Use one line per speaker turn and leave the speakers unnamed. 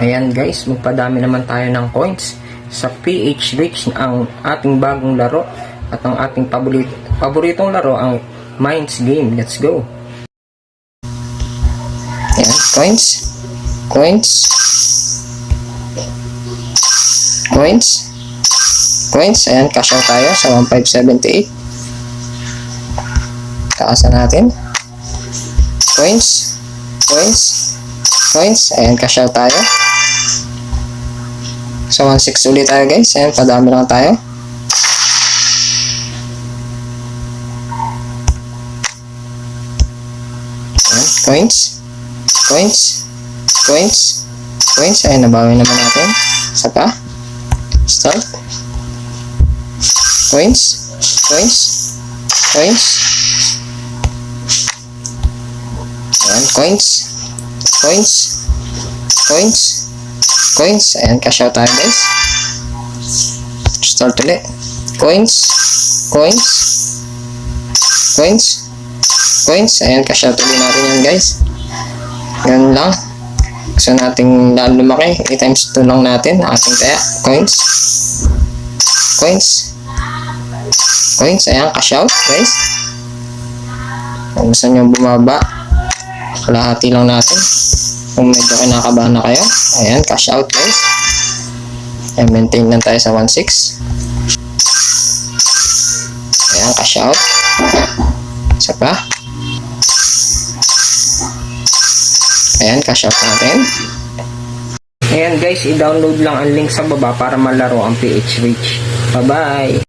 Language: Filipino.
Ayan guys, magpadami naman tayo ng coins sa PH Rich ang ating bagong laro at ang ating paborit paboritong laro ang Minds Game. Let's go! Ayan, coins. Coins. Coins. Coins. Ayan, cash out tayo sa 1578. Taasan natin. Coins. Coins. Coins. Ayan, cash out tayo. So, 1.6 ulit tayo guys. Ayan, padami lang tayo. Ayan, coins. Coins. Coins. Coins. Ayan, nabawi naman natin. Isa pa. Start. Coins. Coins. Coins. Ayan, coins. Coins. Coins. Coins. Ayan, cash out tayo guys. Start ulit. Coins. Coins. Coins. Coins. Ayan, cash out ulit natin yan guys. Ganun lang. Gusto nating lalo lumaki. 8 times 2 lang natin. Ating kaya. Coins. Coins. Coins. Ayan, cash out guys. Kung gusto nyo bumaba, kalahati lang natin. Kung medyo kinakabahan na kayo, ayan, cash out guys. Ayan, maintain lang tayo sa 1.6. Ayan, cash out. Isa pa. Ayan, cash out natin. Ayan guys, i-download lang ang link sa baba para malaro ang PH Reach. Bye-bye!